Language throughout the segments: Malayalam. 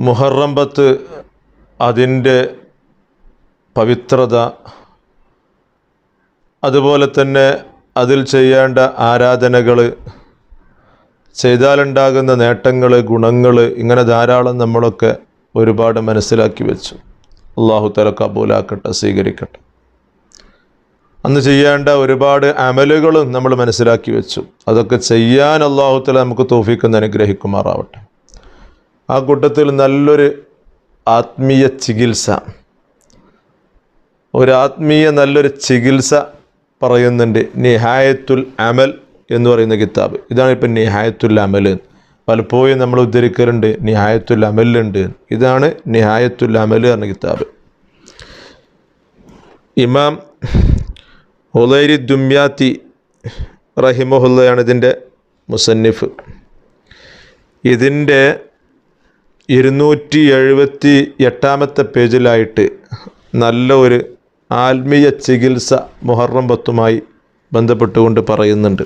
മുഹറം പത്ത് അതിന്റെ പവിത്രത അതുപോലെ തന്നെ അതിൽ ചെയ്യേണ്ട ആരാധനകൾ ചെയ്താലുണ്ടാകുന്ന നേട്ടങ്ങൾ ഗുണങ്ങൾ ഇങ്ങനെ ധാരാളം നമ്മളൊക്കെ ഒരുപാട് മനസ്സിലാക്കി വെച്ചു. അള്ളാഹു തല കബൂലാക്കട്ടെ സ്വീകരിക്കട്ടെ. അന്ന് ചെയ്യേണ്ട ഒരുപാട് അമലുകളും നമ്മൾ മനസ്സിലാക്കി വെച്ചു. അതൊക്കെ ചെയ്യാൻ അള്ളാഹു തല നമുക്ക് തോഫിക്കുന്ന അനുഗ്രഹിക്കുമാറാവട്ടെ. ആ കൂട്ടത്തിൽ നല്ലൊരു ആത്മീയ ചികിത്സ. ഒരു ആത്മീയ നല്ലൊരു ചികിത്സ പറയുന്നുണ്ട്. നിഹായത്തുൽ അമൽ എന്ന് പറയുന്ന കിതാബ്. ഇതാണ് ഇപ്പം നിഹായത്തുൽ അമൽ. പലപ്പോഴും നമ്മൾ ഉദ്ധരിക്കലുണ്ട് നിഹായത്തുൽ അമലുണ്ട് ഇതാണ് നിഹായത്തുൽ അമൽ എന്ന കിതാബ്. ഇമാം ഹുലൈരി ദുമ്യാത്തി റഹിമഹുല്ലയാണ് ഇതിന്റെ മുസന്നിഫ്. ഇതിന്റെ ഇരുന്നൂറ്റി എഴുപത്തി എട്ടാമത്തെ പേജിലായിട്ട് നല്ല ഒരു ആത്മീയ ചികിത്സ മുഹറം പത്തുമായി ബന്ധപ്പെട്ടുകൊണ്ട് പറയുന്നുണ്ട്.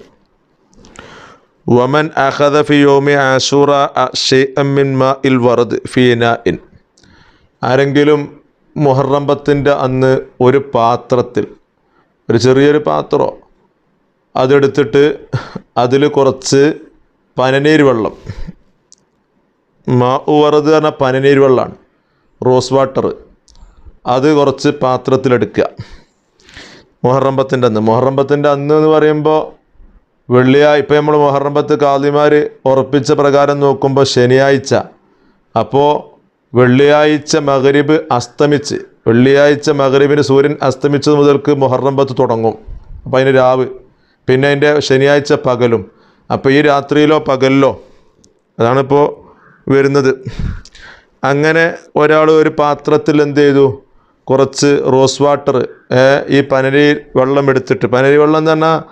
വമൻ അഹദ ഫി യോമി ആഷൂറ ഷെയ്അമ്മിൻ ഇൽ വറദ് ഫീന ഇൻ ആരെങ്കിലും മുഹറം പത്തിന്റെ അന്ന് ഒരു പാത്രത്തിൽ ഒരു ചെറിയൊരു പാത്രമോ അതെടുത്തിട്ട് അതിൽ കുറച്ച് പനനീര് വെള്ളം മാ വറത് പറഞ്ഞ പനനീർ വെള്ളമാണ് റോസ് വാട്ടർ അത് കുറച്ച് പാത്രത്തിലെടുക്കുക. മുഹറം പത്തിന്റെ അന്ന്. മുഹറമ്പത്തിന്റെ അന്ന് എന്ന് പറയുമ്പോൾ വെള്ളിയാഴ്ച ഇപ്പം നമ്മൾ മുഹറം കാതിമാർ ഉറപ്പിച്ച പ്രകാരം നോക്കുമ്പോൾ ശനിയാഴ്ച. അപ്പോൾ വെള്ളിയാഴ്ച മകരീബ് അസ്തമിച്ച് വെള്ളിയാഴ്ച മകരീബിന് സൂര്യൻ അസ്തമിച്ചത് മുതൽക്ക് മുഹറമ്പത്ത് തുടങ്ങും. അപ്പോൾ അതിന് രാവ്. പിന്നെ അതിന്റെ ശനിയാഴ്ച പകലും. അപ്പോൾ ഈ രാത്രിയിലോ പകലിലോ അതാണിപ്പോൾ വരുന്നത്. അങ്ങനെ ഒരാൾ ഒരു പാത്രത്തിൽ എന്ത് ചെയ്തു? കുറച്ച് റോസ് വാട്ടർ ഈ പനരി വെള്ളം എടുത്തിട്ട്. പനരി വെള്ളം എന്ന് പറഞ്ഞാൽ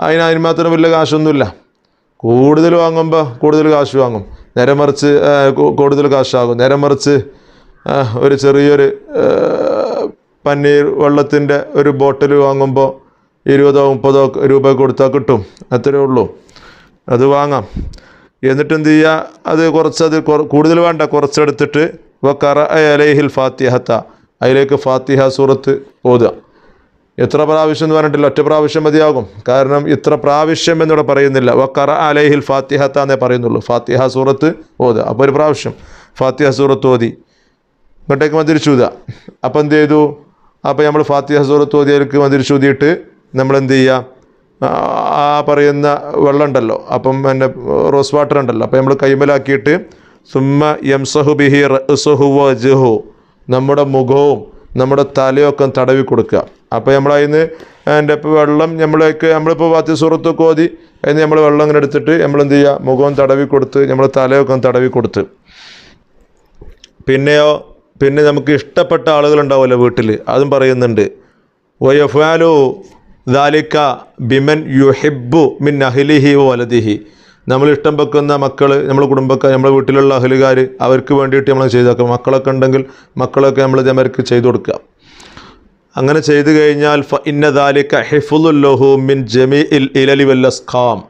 അതിന് അതിന് മാത്രം വലിയ കാശൊന്നുമില്ല. കൂടുതൽ വാങ്ങുമ്പോൾ കൂടുതൽ കാശ് വാങ്ങും. നേരം മറിച്ച് കൂടുതൽ കാശാകും. നേരെ മറിച്ച് ഒരു ചെറിയൊരു പനീർ വെള്ളത്തിന്റെ ഒരു ബോട്ടിൽ വാങ്ങുമ്പോൾ ഇരുപതോ മുപ്പതോ രൂപ കൊടുത്താൽ കിട്ടും. അത്രയേ ഉള്ളൂ. അത് വാങ്ങാം. എന്നിട്ട് എന്ത് ചെയ്യുക അത് കുറച്ച് അത് കൂടുതൽ വേണ്ട. കുറച്ചെടുത്തിട്ട് വക്കറ അലൈഹിൽ ഫാത്തിഹത്ത. അതിലേക്ക് ഫാത്തിഹ സൂറത്ത് ഓതുക. എത്ര പ്രാവശ്യം എന്ന് പറഞ്ഞിട്ടില്ല. ഒറ്റ പ്രാവശ്യം മതിയാകും. കാരണം ഇത്ര പ്രാവശ്യം എന്നിവിടെ പറയുന്നില്ല. വക്കറ അലൈഹിൽ ഫാത്തിഹത്ത എന്നേ പറയുന്നുള്ളൂ. ഫാത്തിഹ സൂറത്ത് ഓതുക. അപ്പോൾ ഒരു പ്രാവശ്യം ഫാത്തിഹ സൂറത്ത് ഓതി. ഇങ്ങോട്ടേക്ക് മന്തിരിച്ചൂത അപ്പോൾ എന്ത് ചെയ്തു? അപ്പോൾ നമ്മൾ ഫാത്തിഹ സൂറത്ത് ഓതിയതിലേക്ക് മന്തിരിച്ചൂതിയിട്ട് നമ്മൾ എന്ത് ചെയ്യുക ആ പറയുന്ന വെള്ളം ഉണ്ടല്ലോ അപ്പം എന്റെ റോസ് വാട്ടർ ഉണ്ടല്ലോ. അപ്പം നമ്മൾ കൈമലാക്കിയിട്ട് സുമ്മ യംസഹു ബിഹി റഹു വജഹു. നമ്മുടെ മുഖവും നമ്മുടെ തലയൊക്കെ തടവി കൊടുക്കുക. അപ്പോൾ നമ്മൾ അതിന് എന്റെ ഇപ്പോൾ വെള്ളം നമ്മളേക്ക് നമ്മളിപ്പോൾ വാത്തി സുഹൃത്ത് കോതി അതിന് നമ്മൾ വെള്ളം ഇങ്ങനെ എടുത്തിട്ട് നമ്മൾ എന്ത് ചെയ്യുക? മുഖവും തടവി കൊടുത്ത് നമ്മൾ തലയൊക്കെ തടവി കൊടുത്ത്. പിന്നെയോ പിന്നെ നമുക്ക് ഇഷ്ടപ്പെട്ട ആളുകളുണ്ടാവുമല്ലോ വീട്ടിൽ അതും പറയുന്നുണ്ട്. വയഫാലു ദാലിക്ക ബിമൻ യുഹിബു മിൻ അഹ്ലിഹി വലദിഹി. നമ്മൾ ഇഷ്ടം വെക്കുന്ന മക്കൾ നമ്മുടെ കുടുംബക്കാർ നമ്മുടെ വീട്ടിലുള്ള അഹലുകാർ അവർക്ക് വേണ്ടിയിട്ട് നമ്മൾ ചെയ്തേക്കാം. മക്കളൊക്കെ ഉണ്ടെങ്കിൽ മക്കളൊക്കെ നമ്മൾ ജമർക്ക് ചെയ്തു കൊടുക്കുക. അങ്ങനെ ചെയ്തു കഴിഞ്ഞാൽ ഫ ഇന്ന ദാലിക്ക ഹിഫുലുല്ലഹു മിൻ ജമി ഇൽ ഇലലി വല്ലസ്ഖാം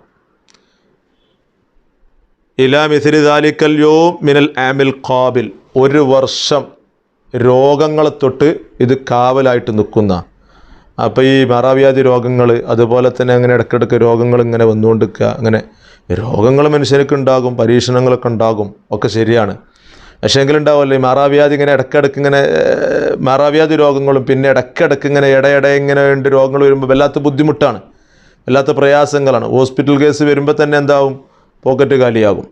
ഇലാ മിഥിലി ദാലിക്കൽ യോ മിനൽ ആമിൽ ഖാബിൽ. ഒരു വർഷം രോഗങ്ങളെ തൊട്ട് ഇത് കാവലായിട്ട് നിൽക്കുന്ന അപ്പോൾ ഈ മാറാവ്യാധി രോഗങ്ങൾ അതുപോലെ തന്നെ അങ്ങനെ ഇടയ്ക്കിടയ്ക്ക് രോഗങ്ങൾ ഇങ്ങനെ വന്നുകൊണ്ടിരിക്കുക. അങ്ങനെ രോഗങ്ങൾ മനുഷ്യർക്ക് ഉണ്ടാകും പരീക്ഷണങ്ങളൊക്കെ ഉണ്ടാകും ഒക്കെ ശരിയാണ്. പക്ഷേ എങ്കിലുണ്ടാവുമല്ലോ ഈ മാറാവ്യാധി ഇങ്ങനെ ഇടയ്ക്കിടയ്ക്ക് ഇങ്ങനെ മാറാവ്യാധി രോഗങ്ങളും പിന്നെ ഇടയ്ക്കിടയ്ക്ക് ഇങ്ങനെ ഇടയിടെ ഇങ്ങനെ ഉണ്ട് രോഗങ്ങൾ വരുമ്പോൾ വല്ലാത്ത ബുദ്ധിമുട്ടാണ്. വല്ലാത്ത പ്രയാസങ്ങളാണ്. ഹോസ്പിറ്റൽ കേസ് വരുമ്പോൾ തന്നെ എന്താവും? പോക്കറ്റ് കാലിയാകും.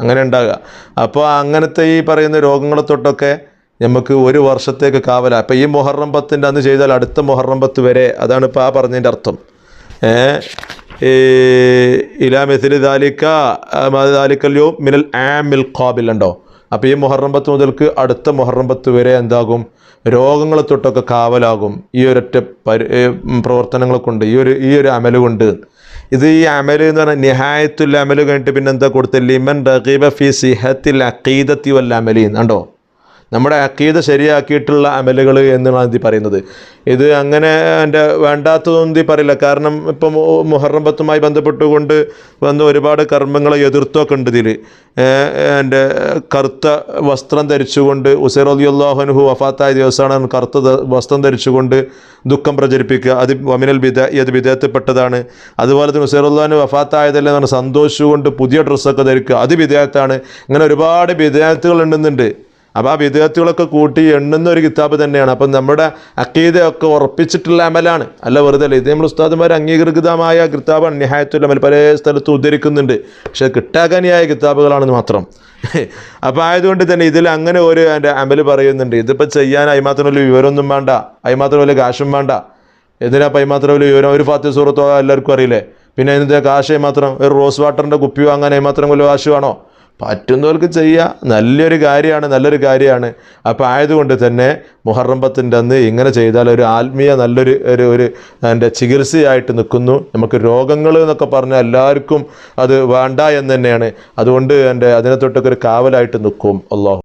അങ്ങനെ ഉണ്ടാകുക. അപ്പോൾ അങ്ങനത്തെ ഈ പറയുന്ന രോഗങ്ങളെ തൊട്ടൊക്കെ നമുക്ക് ഒരു വർഷത്തേക്ക് കാവല. അപ്പോൾ ഈ മൊഹറം പത്തിന്റെ അന്ന് ചെയ്താൽ അടുത്ത മൊഹറം പത്ത് വരെ അതാണ് ഇപ്പോൾ ആ പറഞ്ഞതിന്റെ അർത്ഥം. ഇലാ മെഥിലി ദാലിക്ക ദാലിക്കല്ലോ മിനൽ ആമിൽ ഖാബിൽ ഉണ്ടോ? അപ്പോൾ ഈ മൊഹറം പത്ത് മുതൽക്ക് അടുത്ത മൊഹറം പത്ത് വരെ എന്താകും? രോഗങ്ങളെ തൊട്ടൊക്കെ കാവലാകും. ഈ ഒരൊറ്റ പരി പ്രവർത്തനങ്ങൾ കൊണ്ട് ഈ ഒരു ഈ ഒരു അമൽ കൊണ്ട്. ഇത് ഈ അമൽ എന്ന് പറഞ്ഞാൽ നിഹായത്തുൽ അമൽ കഴിഞ്ഞിട്ട് പിന്നെന്താ കൊടുത്തത്? ലിമൻ റഗീബ ഫി സിഹത്തിൽ അക്കീദത്തി വല്ല അമലീൻ. കണ്ടോ നമ്മുടെ അക്കീത ശരിയാക്കിയിട്ടുള്ള അമലുകൾ എന്നാണ് ഇത് പറയുന്നത്. ഇത് അങ്ങനെ എന്റെ വേണ്ടാത്തതൊന്നും പറയില്ല. കാരണം ഇപ്പം മുഹറമ്പത്തുമായി മുഹറം പത്തുമായി ബന്ധപ്പെട്ടുകൊണ്ട് വന്ന് ഒരുപാട് കർമ്മങ്ങളെ എതിർത്തൊക്കെ ഉണ്ട് ഇതിൽ എന്റെ കറുത്ത വസ്ത്രം ധരിച്ചുകൊണ്ട് ഉസൈർ അലി അള്ളാഹുനുഹു വഫാത്തായ ദിവസമാണ് കറുത്ത വസ്ത്രം ധരിച്ചുകൊണ്ട് ദുഃഖം പ്രചരിപ്പിക്കുക. അത് വമിനൽ ബിദ അത് വിധേയത്തിൽപ്പെട്ടതാണ് അതുപോലെ തന്നെ ഉസൈർ അള്ളഹാന് വഫാത്തായതല്ലേ പറഞ്ഞാൽ സന്തോഷിച്ചുകൊണ്ട് പുതിയ ഡ്രസ്സൊക്കെ ധരിക്കുക. അത് വിധേയത്താണ് ഇങ്ങനെ ഒരുപാട് വിധേയത്തുകൾ ഉണ്ടെന്നുണ്ട്. അപ്പോൾ ആ വിദേഹത്തുകളൊക്കെ കൂട്ടി എണ്ണുന്ന ഒരു കിതാബ് തന്നെയാണ്. അപ്പം നമ്മുടെ അക്കീതയൊക്കെ ഉറപ്പിച്ചിട്ടുള്ള അമലാണ്. അല്ല വെറുതെ ഇത് നമ്മൾ ഉസ്താദുമാർ അംഗീകൃതമായ കിതാബ് നിഹായത്തുൽ അമൽ. പല സ്ഥലത്തും ഉദ്ധരിക്കുന്നുണ്ട്. പക്ഷേ കിട്ടാക്കാനിയായ കിതാബുകളാണെന്ന് മാത്രം. അപ്പോൾ ആയതുകൊണ്ട് തന്നെ ഇതിൽ അങ്ങനെ ഒരു എന്റെ അമൽ പറയുന്നുണ്ട്. ഇതിപ്പോൾ ചെയ്യാൻ അതിമാത്രം വലിയ വിവരമൊന്നും വേണ്ട. അതിമാത്രം വലിയ കാശും വേണ്ട. എന്തിനാ പൈമാത്രം വലിയ വിവരം? ഒരു ഫാത്തി സൂറത്തോ എല്ലാവർക്കും അറിയില്ലേ? പിന്നെ അതിന്റെ കാശ് മാത്രം ഒരു റോസ് വാട്ടറിന്റെ കുപ്പി വാങ്ങാൻ അതിമാത്രം വലിയ കാശ് വേണോ? പറ്റുന്നവർക്ക് ചെയ്യുക നല്ലൊരു കാര്യമാണ് നല്ലൊരു കാര്യമാണ്. അപ്പോൾ ആയതുകൊണ്ട് തന്നെ മുഹറം പത്തിന്റെ അന്ന് ഇങ്ങനെ ചെയ്താൽ ഒരു ആത്മീയ നല്ലൊരു ഒരു ഒരു എന്റെ ചികിത്സയായിട്ട് നിൽക്കുന്നു. നമുക്ക് രോഗങ്ങൾ എന്നൊക്കെ പറഞ്ഞാൽ എല്ലാവർക്കും അത് വേണ്ട എന്ന് തന്നെയാണ്. അതുകൊണ്ട് എന്റെ അതിനെ തൊട്ടൊക്കെ ഒരു കാവലായിട്ട് നിൽക്കും. അള്ളാഹു